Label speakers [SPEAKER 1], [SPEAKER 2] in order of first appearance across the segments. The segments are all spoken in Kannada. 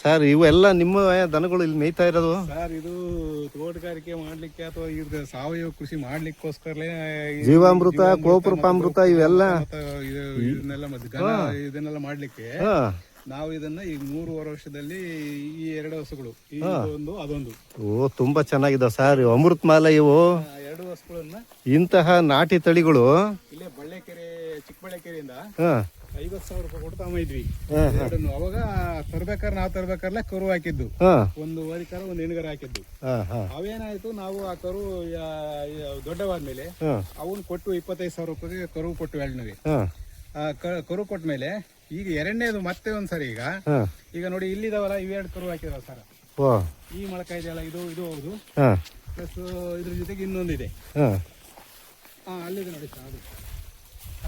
[SPEAKER 1] ಸರ್ ಇವೆಲ್ಲ ನಿಮ್ಮ ದನಗಳು ಇಲ್ಲಿ ಮೇಯ್ತಾ ಇರೋದು?
[SPEAKER 2] ಸರ್ ಇದು ತೋಟಗಾರಿಕೆ ಮಾಡ್ಲಿಕ್ಕೆ ಅಥವಾ ಇದು ಸಾವಯವ ಕೃಷಿ ಮಾಡ್ಲಿಕ್ಕೋಸ್ಕರಲೇ
[SPEAKER 1] ಜೀವಾಮೃತ ಕೋಪೃಪಾಮೃತ ಇವೆಲ್ಲ?
[SPEAKER 2] ಇದನ್ನೆಲ್ಲ ಇದನ್ನೆಲ್ಲ ಮಾಡ್ಲಿಕ್ಕೆ ನಾವು ಇದನ್ನ ಈ ಮೂರುವರೆ ವರ್ಷದಲ್ಲಿ ಈ ಎರಡು ಹಸುಗಳು ಒಂದು ಅದೊಂದು.
[SPEAKER 1] ಓ ತುಂಬಾ ಚೆನ್ನಾಗಿದೆ ಸರ್ ಅಮೃತ್ ಮಾಲ ಇವು
[SPEAKER 2] ಎರಡು ಹಸುಗಳನ್ನ
[SPEAKER 1] ಇಂತಹ ನಾಟಿ ತಳಿಗಳು
[SPEAKER 2] ಇಲ್ಲೇ ಬಳ್ಳೇಕೆರೆ ಚಿಕ್ಕಬಳ್ಳಾಕೆರೆಯಿಂದ
[SPEAKER 1] ಹಾ
[SPEAKER 2] ಐವತ್ ಸಾವಿರ ರೂಪಾಯಿ ಕೊಟ್ಟು ತಗೊಂಡಿದ್ವಿ ಎರಡನ್ನು. ಅವಾಗ ತರ್ಬೇಕಾದ್ರೆ ನಾವು ತರ್ಬೇಕಾರ್ಲೆ ಕರು ಹಾಕಿದ್ದು. ಒಂದು ವರಿಕರ ಒಂದು ಹೆಣ್ಗರ ಹಾಕಿದ್ದು. ಅವೇನಾಯ್ತು ನಾವು ಆ ಕರು ದೊಡ್ಡವಾದ್ಮೇಲೆ ಅವನ್ ಕೊಟ್ಟು ಇಪ್ಪತ್ತೈದು ಸಾವಿರ ರೂಪಾಯಿಗೆ ಕರು ಕೊಟ್ಟು ಎಳ್ನವಿ ಕರು ಕೊಟ್ಟ ಮೇಲೆ ಈಗ ಎರಡನೇದು ಮತ್ತೆ ಒಂದ್ಸರಿ ಈಗ. ಈಗ ನೋಡಿ ಇಲ್ಲಿದಾವಲ್ಲ ಇವೆರಡು ಕರು ಹಾಕಿದಾವ ಸರ್. ಈ ಮೊಳಕ ಇದೆಯಲ್ಲ ಇದು ಇದು ಹೌದು. ಪ್ಲಸ್ ಇದ್ರ ಜೊತೆಗೆ ಇನ್ನೊಂದಿದೆ.
[SPEAKER 1] ಹಾ
[SPEAKER 2] ಅಲ್ಲಿದೆ ನೋಡಿ ಸರ್ ಅದು.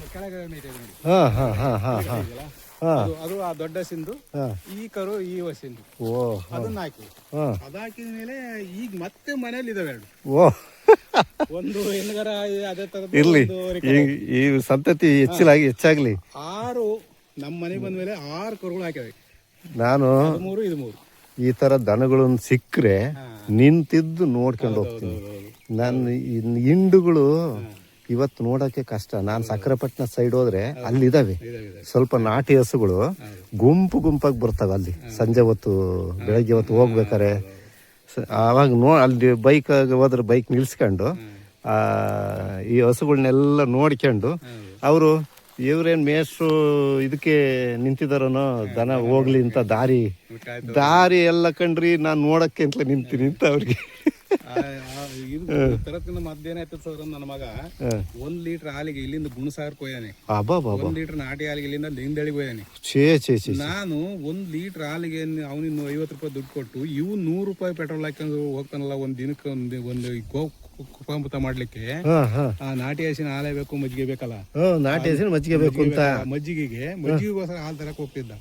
[SPEAKER 2] ಇದೆ ನೋಡಿ.
[SPEAKER 1] ಹಾ ಹಾ ಹಾ ಹಾ ಹಾ.
[SPEAKER 2] ಇದೆಯಲ್ಲ?
[SPEAKER 1] ಹಾ.
[SPEAKER 2] ಅದು ಅದು ಆ ದೊಡ್ಡ ಸಿಂಧು
[SPEAKER 1] ಹಾ.
[SPEAKER 2] ಈ ಕರು ಈ ಸಿಂಧು.
[SPEAKER 1] ಓ
[SPEAKER 2] ಅದನ್ನ ಹಾಕಿ.
[SPEAKER 1] ಹಾಂ.
[SPEAKER 2] ಅದಾಕಿದ ಮೇಲೆ ಈಗ ಮತ್ತೆ ಮನೇಲಿ ಇದಾವೆ ಎರಡು.
[SPEAKER 1] ಓ.
[SPEAKER 2] ಒಂದು ಹೆಣ್ಗರ ಅದೇ ತರದ್ದು
[SPEAKER 1] ಇರ್ಲಿ.
[SPEAKER 2] ಒಂದು.
[SPEAKER 1] ಈ ಈ ಸಂತತಿ ಹೆಚ್ಚಿಲಾಗಿ ಹೆಚ್ಚಾಗ್ಲಿ.
[SPEAKER 2] ಆರು ನಮ್ಮ ಮನೆ ಬಂದ ಮೇಲೆ ಆರು ಕರುಗಳು ಹಾಕಿದೆ
[SPEAKER 1] ನಾನು
[SPEAKER 2] ಅದು ಮೂರು ಇದು ಮೂರು
[SPEAKER 1] ಈ ತರ ದನಗಳನ್ನ ಸಿಕ್ಕರೆ ನಿಂತಿದ್ದು ನೋಡ್ಕೊಂಡು ಹೋಗ್ತೀನಿ. ನಾನು ಇನ್ ಹಿಂಡುಗಳು ಇವತ್ತು ನೋಡಕ್ಕೆ ಕಷ್ಟ. ನಾನು ಸಕ್ಕರೆಪಟ್ಟಣ ಸೈಡ್ ಹೋದ್ರೆ ಅಲ್ಲಿ
[SPEAKER 2] ಇದಾವೆ. ಇದಾವೆ
[SPEAKER 1] ಸ್ವಲ್ಪ ನಾಟಿ ಹಸುಗಳು ಗುಂಪು ಗುಂಪಾಗಿ ಬರ್ತಾವೆ ಅಲ್ಲಿ. ಸಂಜೆ ಹೊತ್ತು ಬೆಳಗ್ಗೆ ಹೊತ್ತು ಹೋಗ್ಬೇಕಾರೆ ಆವಾಗ ನೋ ಅಲ್ಲಿ ಬೈಕ್ ಹೋದ್ರೆ ಬೈಕ್ ನಿಲ್ಸ್ಕೊಂಡು ಆ, ಈ ಹಸುಗಳನ್ನೆಲ್ಲ ನೋಡ್ಕೊಂಡು ಅವರು ಇವ್ರೇನ್ ಮೇಷ್ಟ್ರು ಇದಕ್ಕೆ ನಿಂತಿದಾರನೋ ದನ ಹೋಗ್ಲಿ ಅಂತ ದಾರಿ. ದಾರಿ ಎಲ್ಲ ಕಂಡ್ರಿ ನಾನು ನೋಡಕ್ಕೆ ಅಂತ ನಿಂತೀನಿ ಅಂತ ಅವ್ರಿಗೆ.
[SPEAKER 2] ತರತ್ತಿನ ಮಧ್ಯಾಹ್ನ ಆಯ್ತು ಸರ್ ನನ್ನ ಮಗ? ಒಂದ್ ಲೀಟರ್ ಹಾಲಿಗೆ ಇಲ್ಲಿಂದ ಗುಣಸಾಗರ್ ಕೊಯ್ಯಾನೆ.
[SPEAKER 1] ಅಬ್ಬಾ ಬಾಬಾ
[SPEAKER 2] ಒಂದ್ ಲೀಟರ್ ನಾಟಿ ಹಾಲಿಗೆ ಇಲ್ಲಿಂದ ಲಿಂಗದಳಿಗೆ ಹೋಯಾನೆ ನಾನು ಒಂದ್ ಲೀಟರ್ ಹಾಲಿಗೆ ಅವನಿನ್ನು ಐವತ್ತು ರೂಪಾಯಿ ದುಡ್ಡು ಕೊಟ್ಟು ಇವು ನೂರು ರೂಪಾಯಿ ಪೆಟ್ರೋಲ್ ಹಾಕೊಂಡು ಹೋಗ್ತಾನಲ್ಲ ಒಂದ್ ದಿನಕ್ಕೆ ಒಂದು ಒಂದು ಕುಪಾಮೃತ ಮಾಡ್ಲಿಕ್ಕೆ. ಆ ನಾಟಿ ಹಸಿನ ಹಾಲೇ ಬೇಕು ಮಜ್ಜಿಗೆ ಬೇಕಲ್ಲ?
[SPEAKER 1] ನಾಟಿ ಹಸಿನ ಮಜ್ಜಿಗೆ ಬೇಕು ಅಂತ.
[SPEAKER 2] ಮಜ್ಜಿಗೆಗೆ. ಮಜ್ಜಿಗೆಗೋಸ್ಕರ ಹಾಲು ತರಕ್ ಹೋಗ್ತಿದ್ದ.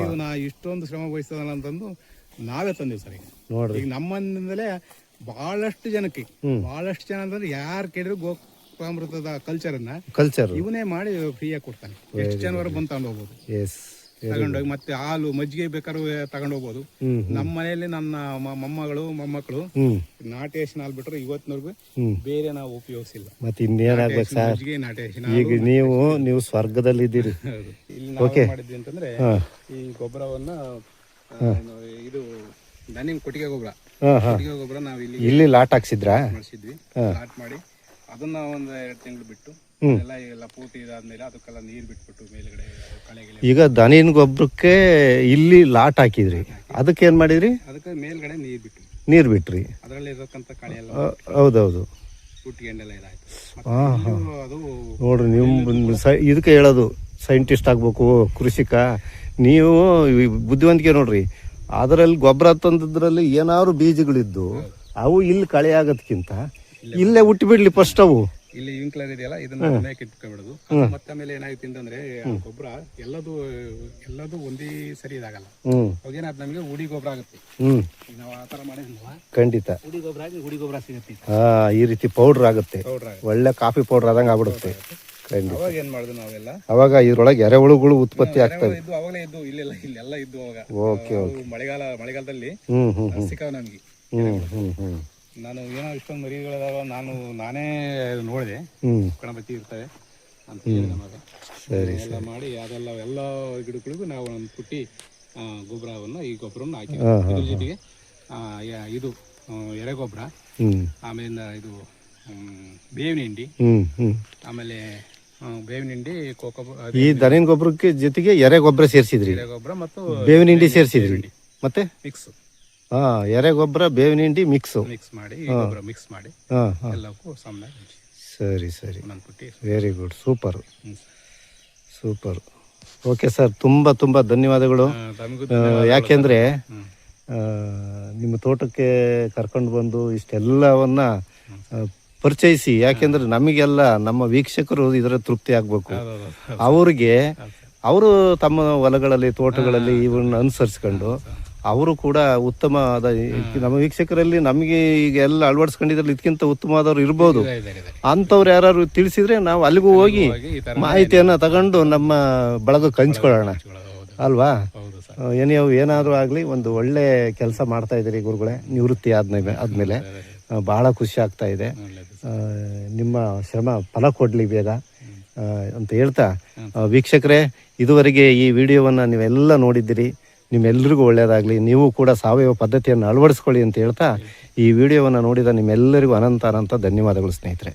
[SPEAKER 2] ಇವನ ಇಷ್ಟೊಂದು ಶ್ರಮ ವಹಿಸ್ತದಲ್ಲ ಅಂತಂದು ನಾವೇ ತಂದಿವಿ ಸರ್ ಈಗ.
[SPEAKER 1] ನೋಡ್ರಿ.
[SPEAKER 2] ಈಗ ನಮ್ಮಂದಿಂದಲೇ ಬಹಳಷ್ಟು ಜನಕ್ಕೆ ಬಹಳಷ್ಟು ಜನ ಅಂತಂದ್ರೆ ಯಾರು ಕೇಳಿದ್ರು ಗೋಪಾಮೃತದ ಕಲ್ಚರ್ ಅನ್ನ
[SPEAKER 1] ಕಲ್ಚರ್
[SPEAKER 2] ಇವನೇ ಮಾಡಿ ಫ್ರೀಯಾಗಿ ಕೊಡ್ತಾನೆ. ಎಷ್ಟು ಜನವರ್ ಬಂದು ತಗೊಂಡು ಹೋಗ್ಬೋದು ತಗೊಂಡೋಗಿ ಮತ್ತೆ ಹಾಲು ಮಜ್ಜಿಗೆ ಬೇಕಾದ್ರೂ ತಗೊಂಡು ಹೋಗ್ಬೋದು ನಮ್ಮ ಮನೆಯಲ್ಲಿ ನನ್ನ ಮೊಮ್ಮಗಳು ಮೊಮ್ಮಕ್ಕಳು ನಾಟಿ ಹಸಿನ ಹಾಲು ಬಿಟ್ರೆ ಇವತ್ತಿನವರೆಗೂ ಬೇರೆ ನಾವು ಉಪಯೋಗಿಸಿಲ್ಲ.
[SPEAKER 1] ಮತ್ತೆ ಇನ್ನೇನಾಗ್ಬೇಕು ಸರ್? ಈಗ ನೀವು ನೀವು ಸ್ವರ್ಗದಲ್ಲಿ
[SPEAKER 2] ಇದ್ದೀರಿ ಇಲ್ಲಿ ನಾವು ಮಾಡಿದ್ವಿ ಅಂತಂದ್ರೆ ಈ ಗೊಬ್ಬರವನ್ನ ಇದು ದನಿನ ಕೊಟ್ಟಿಗೆ ಗೊಬ್ಬರ. ಕೊಟ್ಟಿಗೆ ಗೊಬ್ಬರ ನಾವು ಇಲ್ಲಿ
[SPEAKER 1] ಇಲ್ಲಿ ಲಾಟ್ ಹಾಕ್ಸಿದ್ರಾ?
[SPEAKER 2] ಮಾಡಿಸಿದ್ವಿ. ಲಾಟ್ ಮಾಡಿ ಅದನ್ನ ಒಂದು ಎರಡು ತಿಂಗಳು ಬಿಟ್ಟು ಎಲ್ಲ ಎಲ್ಲ ಪೂರ್ತಿ ಇದಾದ್ಮೇಲೆ ಅದಕ್ಕೆಲ್ಲ ನೀರು ಬಿಟ್ಬಿಟ್ಟು ಮೇಲ್ಗಡೆ ಕಳೆ
[SPEAKER 1] ಈಗ ದನಿನ ಗೊಬ್ಬರಕ್ಕೆ ಇಲ್ಲಿ ಲಾಟ್ ಹಾಕಿದ್ರಿ. ಅದಕ್ಕೆ ಏನ್ ಮಾಡಿದ್ರಿ?
[SPEAKER 2] ಅದಕ್ಕೆ ಮೇಲ್ಗಡೆ ನೀರು ಬಿಟ್ಟು
[SPEAKER 1] ನೀರ್ ಬಿಟ್ರಿ.
[SPEAKER 2] ಅದರಲ್ಲಿ ಇರತಕ್ಕಂಥ ಕಳೆ ಎಲ್ಲ
[SPEAKER 1] ಹೌದೌದು.
[SPEAKER 2] ಹುಟ್ಟಿಗೆಂಡೆಲ್ಲ ಇದಾಯ್ತು. ಅದು
[SPEAKER 1] ನೋಡ್ರಿ ನಿಮ್ ಇದಕ್ಕೆ ಹೇಳೋದು. ಸೈಂಟಿಸ್ಟ್ ಆಗಬೇಕು ಕೃಷಿಕ ನೀವು ಬುದ್ಧಿವಂತಿಕೆ ನೋಡ್ರಿ ಅದರಲ್ಲಿ ಗೊಬ್ಬರ ತಂದಿದ್ರಲ್ಲಿ ಏನಾದ್ರು ಬೀಜಗಳಿದ್ದು ಅವು ಇಲ್ಲಿ ಕಳೆ ಆಗೋದಕ್ಕಿಂತ ಇಲ್ಲೇ ಹುಟ್ಟಿ ಬಿಡ್ಲಿ ಫಸ್ಟ್ ಅವು.
[SPEAKER 2] ಇಲ್ಲಿ ಇಂಕ್ಲರ್ ಇದೆಯಲ್ಲ ಇದನ್ನ ಮೇಕೆ ಇಟ್ಕೊಂಡ್ಬಿಡೋದು. ಮತ್ತೆ ಆಮೇಲೆ ಏನಾಯ್ತು ಅಂತಂದ್ರೆ ಗೊಬ್ಬರ ಎಲ್ಲದು ಎಲ್ಲದು ಒಂದೇ ಸರಿ ಇದಾಗಲ್ಲ.
[SPEAKER 1] ಅವಾಗ
[SPEAKER 2] ಏನಾಯ್ತು ನಮಗೆ ಉಡಿ ಗೊಬ್ಬರ ಆಗುತ್ತೆ. ನಾವು ಆತರ ಥರ ಮಾಡಿದ್ವಲ್ಲ
[SPEAKER 1] ಖಂಡಿತ.
[SPEAKER 2] ಉಡಿ ಗೊಬ್ಬರ ಆಗಿ ಉಡಿ ಗೊಬ್ಬರ ಸಿಗುತ್ತೆ.
[SPEAKER 1] ಈ ರೀತಿ ಪೌಡರ್ ಆಗುತ್ತೆ.
[SPEAKER 2] ಪೌಡ್ರ್ ಆಗುತ್ತೆ.
[SPEAKER 1] ಒಳ್ಳೆ ಕಾಫಿ ಪೌಡರ್ ಆದಂಗೆ ಆಗ್ಬಿಡುತ್ತೆ. ಖಂಡಿತ.
[SPEAKER 2] ಅವಾಗ ಏನ್ ಮಾಡಿದ್ವಿ ನಾವೆಲ್ಲ?
[SPEAKER 1] ಅವಾಗ ಇದ್ರೊಳಗೆ ಎರೆಹುಳುಗಳು ಉತ್ಪತ್ತಿ ಆಗ್ತವೆ.
[SPEAKER 2] ಇದ್ದು ಅವಾಗಲೇ ಇದ್ದು ಇಲ್ಲೆಲ್ಲ ಇಲ್ಲೆಲ್ಲ ಇದ್ದು ಅವಾಗ.
[SPEAKER 1] ಓಕೆ
[SPEAKER 2] ಅವು ಮಳೆಗಾಲ ಮಳೆಗಾಲದಲ್ಲಿ
[SPEAKER 1] ಹ್ಮ್ ಹ್ಮ್
[SPEAKER 2] ಸಿಕ್ಕಾವ ನಮಗೆ.
[SPEAKER 1] ಹ್ಮ್ ಹ್ಮ್ ಹ್ಮ್.
[SPEAKER 2] ನಾನು ಏನೋ ಇಷ್ಟೊಂದು ಮರಿಗಳದಾವ ನಾನು ನಾನೇ ನೋಡಿದೆ.
[SPEAKER 1] ಹ್ಮ್.
[SPEAKER 2] ಕಣಬತ್ತಿ ಇರ್ತವೆ ಅಂತ ಹೇಳಿ ನಮಗೆ
[SPEAKER 1] ಸರಿ
[SPEAKER 2] ಎಲ್ಲ ಮಾಡಿ ಅದೆಲ್ಲ ಎಲ್ಲ ಗಿಡಗಳಿಗೂ ನಾವು ಒಂದು ಪುಟ್ಟಿ ಆ, ಗೊಬ್ಬರವನ್ನು ಈ ಗೊಬ್ಬರವನ್ನು ಹಾಕಿ. ಇದ್ರ ಜೊತೆಗೆ ಆ, ಯ- ಇದು ಆ, ಎರೆಗೊಬ್ಬರ
[SPEAKER 1] ಹ್ಮ್.
[SPEAKER 2] ಆಮೇಲಿಂದ ಇದು ಹ್ಮ್, ಬೇವಿನ ಹಿಂಡಿ
[SPEAKER 1] ಹ್ಮ್ ಹ್ಮ್.
[SPEAKER 2] ಆಮೇಲೆ ಬೇವಿನ ಹಿಂಡಿ ಕೋಕೋ
[SPEAKER 1] ಈ ದನಿನ ಗೊಬ್ಬರಕ್ಕೆ ಜೊತೆಗೆ ಎರೆ ಗೊಬ್ಬರ ಸೇರಿಸಿದ್ರಿ?
[SPEAKER 2] ಎರೆಗೊಬ್ಬರ ಮತ್ತು
[SPEAKER 1] ಬೇವಿನ ಹಿಂಡಿ ಸೇರಿಸಿದ್ರಿ? ಮತ್ತೆ?
[SPEAKER 2] ಮಿಕ್ಸ್
[SPEAKER 1] ಹಾ ಎರೆ ಗೊಬ್ಬರ ಬೇವಿನ ಹಿಂಡಿ ಮಿಕ್ಸು
[SPEAKER 2] ಮಿಕ್ಸ್ ಮಾಡಿ ಈ ಗೊಬ್ಬರ ಮಿಕ್ಸ್ ಮಾಡಿ
[SPEAKER 1] ಹಾ ಹಾ.
[SPEAKER 2] ಎಲ್ಲಕ್ಕೂ ಸಮ
[SPEAKER 1] ಸರಿ ಸರಿ.
[SPEAKER 2] ಒಂದೊಂದು ಪುಟ್ಟಿ
[SPEAKER 1] very good super
[SPEAKER 2] hmm.
[SPEAKER 1] Super okay sir ತುಂಬ ತುಂಬ ಧನ್ಯವಾದಗಳು.
[SPEAKER 2] ಆ, ತಮಗೂ
[SPEAKER 1] ಆ, ಯಾಕೆಂದ್ರೆ
[SPEAKER 2] ಹ್ಮ್.
[SPEAKER 1] ಆ, ನಿಮ್ಮ ತೋಟಕ್ಕೆ ಕರ್ಕೊಂಡು ಬಂದು ಇಷ್ಟೆಲ್ಲವನ್ನ ಆ, ಪರಿಚಯಿಸಿ ಯಾಕೆಂದ್ರೆ ನಮಗೆಲ್ಲ ನಮ್ಮ ವೀಕ್ಷಕರು ಇದರ ತೃಪ್ತಿ ಆಗಬೇಕು. ಅವರಿಗೆ ಅವರು ತಮ್ಮ ಹೊಲಗಳಲ್ಲಿ ತೋಟಗಳಲ್ಲಿ ಇವನ್ನ ಅನುಸರಿಸ್ಕೊಂಡು ಅವರು ಕೂಡ ಉತ್ತಮವಾದ ನಮ್ಮ ವೀಕ್ಷಕರಲ್ಲಿ ನಮಗೆ ಈಗ ಎಲ್ಲ ಅಳವಡಿಸ್ಕೊಂಡಿದ್ರಲ್ಲಿ ಇದಕ್ಕಿಂತ ಉತ್ತಮವಾದವ್ರು ಇರ್ಬೋದು. ಅಂಥವ್ರು ಯಾರು ತಿಳಿಸಿದ್ರೆ ನಾವು ಅಲ್ಲಿಗೂ ಹೋಗಿ ಮಾಹಿತಿಯನ್ನು ತಗೊಂಡು ನಮ್ಮ ಬಳಗಕ್ಕೆ ಹಂಚ್ಕೊಳ್ಳೋಣ ಅಲ್ವಾ? ಏನೇ ಏನಾದರೂ ಆಗಲಿ ಒಂದು ಒಳ್ಳೆ ಕೆಲಸ ಮಾಡ್ತಾ ಇದ್ದೀರಿ ಗುರುಗಳೇ ನಿವೃತ್ತಿ ಆದ್ಮೇಲೆ ಆದಮೇಲೆ. ಭಾಳ ಖುಷಿ ಆಗ್ತಾ ಇದೆ. ನಿಮ್ಮ ಶ್ರಮ ಫಲ ಕೊಡಲಿ ಬೇಗ. ಅಂತ ಹೇಳ್ತಾ ವೀಕ್ಷಕರೇ ಇದುವರೆಗೆ ಈ ವಿಡಿಯೋವನ್ನು ನೀವೆಲ್ಲ ನೋಡಿದ್ದೀರಿ. ನಿಮ್ಮೆಲ್ಲರಿಗೂ ಒಳ್ಳೆಯದಾಗಲಿ ನೀವು ಕೂಡ ಸಾವಯವ ಪದ್ಧತಿಯನ್ನು ಅಳವಡಿಸ್ಕೊಳ್ಳಿ ಅಂತ ಹೇಳ್ತಾ ಈ ವಿಡಿಯೋವನ್ನು ನೋಡಿದ ನಿಮ್ಮೆಲ್ಲರಿಗೂ ಅನಂತ ಅನಂತ ಧನ್ಯವಾದಗಳು ಸ್ನೇಹಿತರೆ.